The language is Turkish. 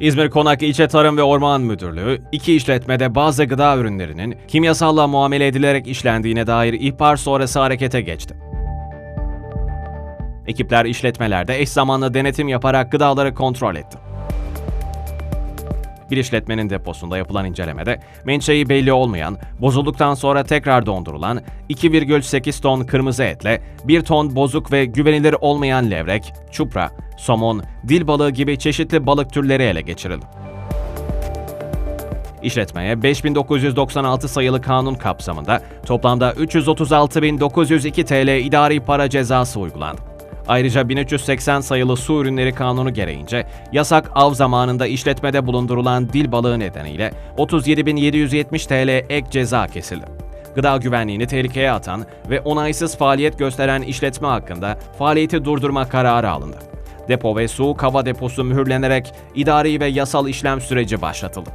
İzmir Konak İlçe Tarım ve Orman Müdürlüğü, iki işletmede bazı gıda ürünlerinin kimyasalla muamele edilerek işlendiğine dair ihbar sonrası harekete geçti. Ekipler işletmelerde eş zamanlı denetim yaparak gıdaları kontrol etti. Bir işletmenin deposunda yapılan incelemede menşei belli olmayan, bozulduktan sonra tekrar dondurulan 2,8 ton kırmızı etle 1 ton bozuk ve güvenilir olmayan levrek, çupra, somon, dil balığı gibi çeşitli balık türleri ele geçirildi. İşletmeye 5996 sayılı kanun kapsamında toplamda 336.902 TL idari para cezası uygulandı. Ayrıca 1380 sayılı su ürünleri kanunu gereğince yasak av zamanında işletmede bulundurulan dil balığı nedeniyle 37.770 TL ek ceza kesildi. Gıda güvenliğini tehlikeye atan ve onaysız faaliyet gösteren işletme hakkında faaliyeti durdurma kararı alındı. Depo ve soğuk hava deposu mühürlenerek idari ve yasal işlem süreci başlatıldı.